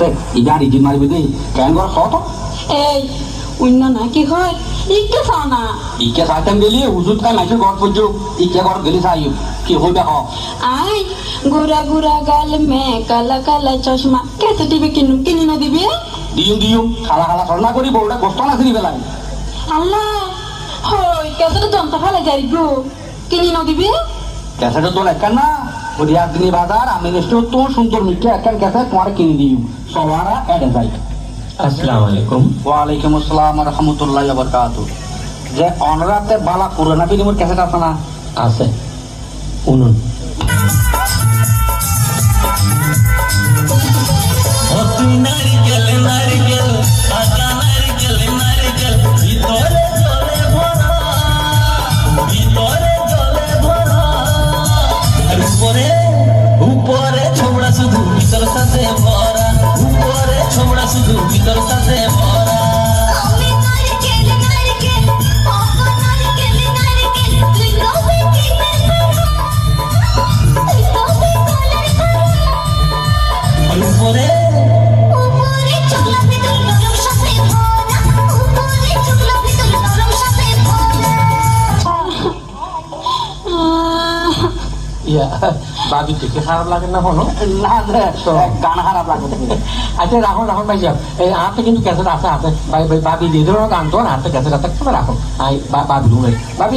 আছে ই গাড়ি দি মারিবি দি কেন ঘর কত এই অন্য না কি হয় ইকে চাও না। ইকে সাইতেন গেলি উজুত কাই মাইছে ঘর পর্যু ইকে ঘর গেলি চাই কি হই দেখ? আই গুড়া গুড়া গাল মে কালা কালা চশমা। কেসে টিভি কিনু কিনি না দিবি? দিম দিম খালা খালা সরনা করি বউটা কষ্ট না করি বেলায়। আল্লাহ হই কেসে জনতা ফেলে যাই গো কিনি না দিবি? ক্যাসেটে তো লেখেন না। দিনী বাজার আমি নিশ্চয় তো সুন্দর মিঠে একখান ক্যাসেট তোমার কিনে দিই। সবারা এডে যাই। আসসালামু আলাইকুম। ওয়ালাইকুম আসসালাম রহমতুল্লাহ বরকাত যে অনরাতে বালা পুরোনা ফিল্মের ক্যাসেট আছে না? আছে। শুনুন উপরে উপরে ছোবড়া শুধু ভিতর সাথে ভরা। উপরে ছোবড়া শুধু ভিতর সাথে ইয়া বাবি দেখে খারাপ লাগে না কোনো না গান খারাপ লাগে আচ্ছা রাখুন রাখুন ভাই সাহেব এই হাতে কিন্তু ক্যাসেট আছে হাতে ভাই ভাই বাবি দিয়ে দেবো গান তো হাতে ক্যাসেট আছে রাখুন আই বা- বাবি রুমে বাবি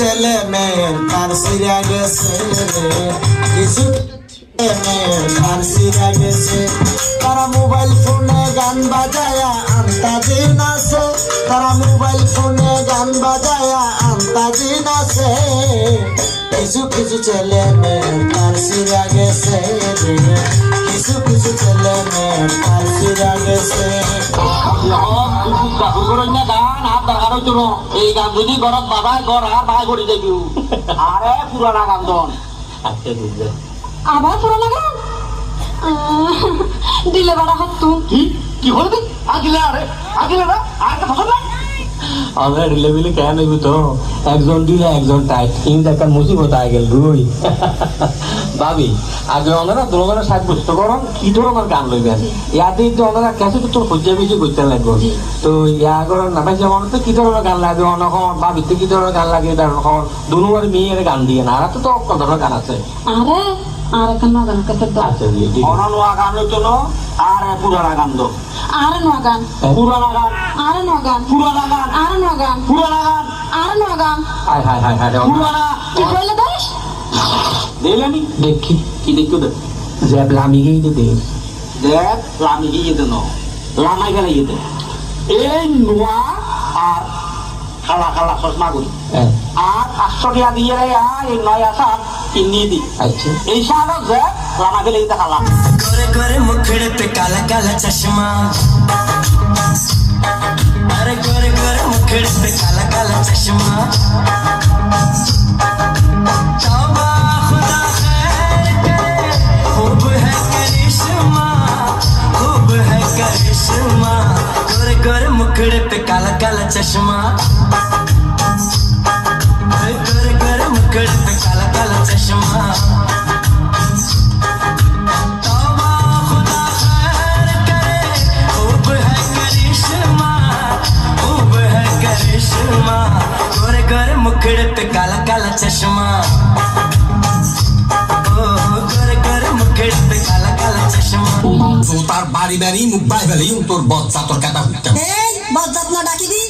ছেলে মেয়ের তার সিরা গেছে। কিছু মেয়ের তার সিরা গেছে। তারা মোবাইল ফোনে গান বাজায়া আন্তাজি নাচে তারা মোবাইল ফোনে গান বাজায়া আন্তাজি নাচে কিছু কিছু ছেলে মেয়ের তার সিরা গেছে। হইতো না। এই গান যদি ঘরত বাবাই ঘর আর বাই করে যাবি আরে পুরানা গান দন আচ্ছা আবার গান দিলে বাড়া হাত তুম কি? কি হলো তুই আগিলে আরে আগিলে না? আর একটা ফসল না? আমরা রিলেবিলে কেন হইব তো? একজন দিলে একজন টাইট কিন্তু একটা মুসিবত আগে গেল, রুই। ভাবি, আগে ওনারা দুজনের সাত বুঝতে করুন কি ধরনের গান লইবেন ইয়াতে তো ওনারা কাছে তো তোর খুঁজে বেশি করতে লাগবে। তো ইয়া করে না, ভাই, যেমন তো কি ধরনের গান লাগে অনখন ভাবিতে কি ধরনের গান লাগে, তার দুনুবার মেয়ের গান দিয়ে না। আর তো কত ধরনের গান আছে। আরে আর এখন না গান কেসে দাও। আচ্ছা দিয়ে আছে। অননুয়া গান হইতো না আর পুরানা গান দো আর নোয়া গান পুরানা গান। আর নোয়া গান পুরানা গান। আর নোয়া গান পুরানা গান। আর নোয়া গান হায় হায় হায় হায় পুরানা। কি কইলে দাস দেখলেনি দেখি। কি দেখতো দে যে লামি গিয়ে দে। দেখ লামি গিয়ে যেতে ন। লামাই গেলে যেতে। এই নোয়া আর খালা খালা চশমা করি হ্যাঁ। পাঁচশো টাকা দিয়ে রে আর এই নয় আসা কিনিয়ে দি আচ্ছা এই সাহায্য যে লামা গেলে যেতে খালা गोरे गोरे मुखड़े पे काला काला चश्मा अरे गोरे गोरे मुखड़े पे काला काला चश्मा तौबा खुदा खैर करे खूब है करिश्मा खूब है करिश्मा गोरे गोरे मुखड़े पे काला काला चश्मा मुखड़े पे काला काला चश्मा ओ गोरे गोरे मुखड़े पे काला काला चश्मा তার বাড়ি বাড়ি বাড়ি মুখ বাই ফেলে তোর বচ্চা তোর কাটা হুইতাম এই বজ্জাত না ডাকিবি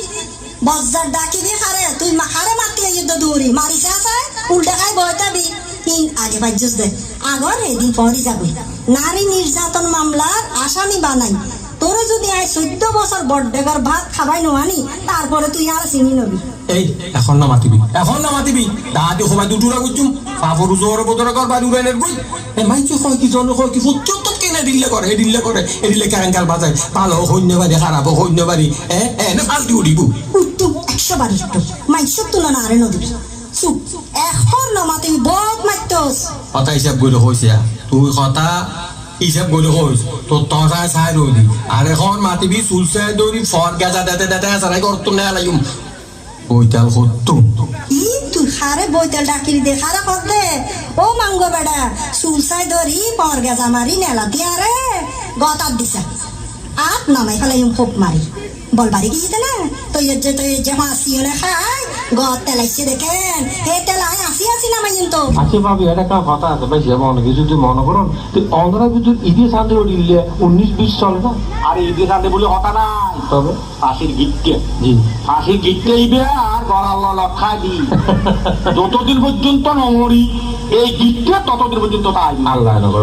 বজ্জাত ডাকিবি খারে তুই মা খারে মাতি যুদ্ধ দৌড়ি মারিছে আছে উল্টা খাই বইতাবি তিন আগে বাজ্যস দে আগর এদিন পরই যাবি নারী নির্যাতন মামলার আসামি বানাই আয় চোদ্দ বছর বড্ডেগার ভাত খাবাই নোয়ানি তারপরে তুই আর চিনি নবি এই এখন না মাতিবি এখন না মাতিবি দাদি সবাই দুটুরা করছুম পাপর জোর বদরা কর বাড়ি উড়াইনের বই এ মাইছে কয় কি জন কয় কি ফুচ্চ তো কেনে দিল্লে করে এ দিল্লে করে এ দিল্লে কারাঙ্কাল বাজায়। ভালো সৈন্য বাড়ি খারাপ সৈন্য বাড়ি এ এ না ফালতু উড়িব উত্তু একশো বার একটু মাইসব তুলনা আরে নদী চুপ এখন নমাতিবি বহুত মাইতস কথা হিসাব গইলে হয়েছে তুই কথা হিসাব গইলে হয়েছ তোর তসায় চাই রইলি আর এখন মাতিবি চুলছে দৌড়ি ফর গেজা দেতে দেতে সারাই করতো না লাগুম বইতাল সত্যম ই হারে বইতাল ডাকি দে খারে কর দে। ও মাঙ্গো বেড়া সুলসাই দৌড়ি ফর গেজা মারি, নেলা দিয়া গতাত দিছা। আপ নামাই ফেলাইম খোপ মারি। বল বাড়ি গিয়ে না তুই যে তুই যে হাসি না খাই তেলাইছে দেখেন। হে তেলাই আসি আসি নামাই তো। আচ্ছা ভাবি এটা একটা কথা আছে ভাই যে মনে কিছু যদি মনে করুন তো অন্ধরা ঈদে সাথে উঠিলে উনিশ বিশ চলে না? আর ঈদের সাথে বলে হতা নাই। তবে? ফাঁসির গিটকে। জি। ফাঁসির গিটকে ইবে আর গড়াল লক্ষা দি যতদিন পর্যন্ত নমরি এই গিটকে ততদিন পর্যন্ত তাই। আল্লাহ নগর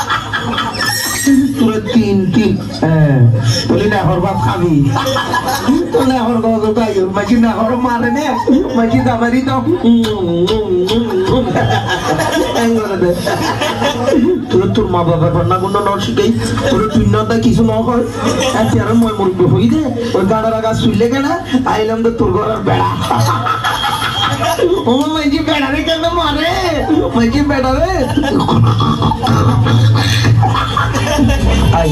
তোর হ্যাঁ। বলি না বাপ খাবি। তো না গজ গাই মাঝি না মারে নে মাঝি দামারি তো তোর তোর মা বাবার রান্না গুন্ড ন শিখাই, তোর তুই না কিছু ন হয় আর মই মুরব্বী হই দে, ওই গাড়ার আগা শুইলে কেন, আইলাম তো তোর ঘরের বেড়া। ও মাইজি বেড়া রে কেন মারে মাইজি বেড়া রে আই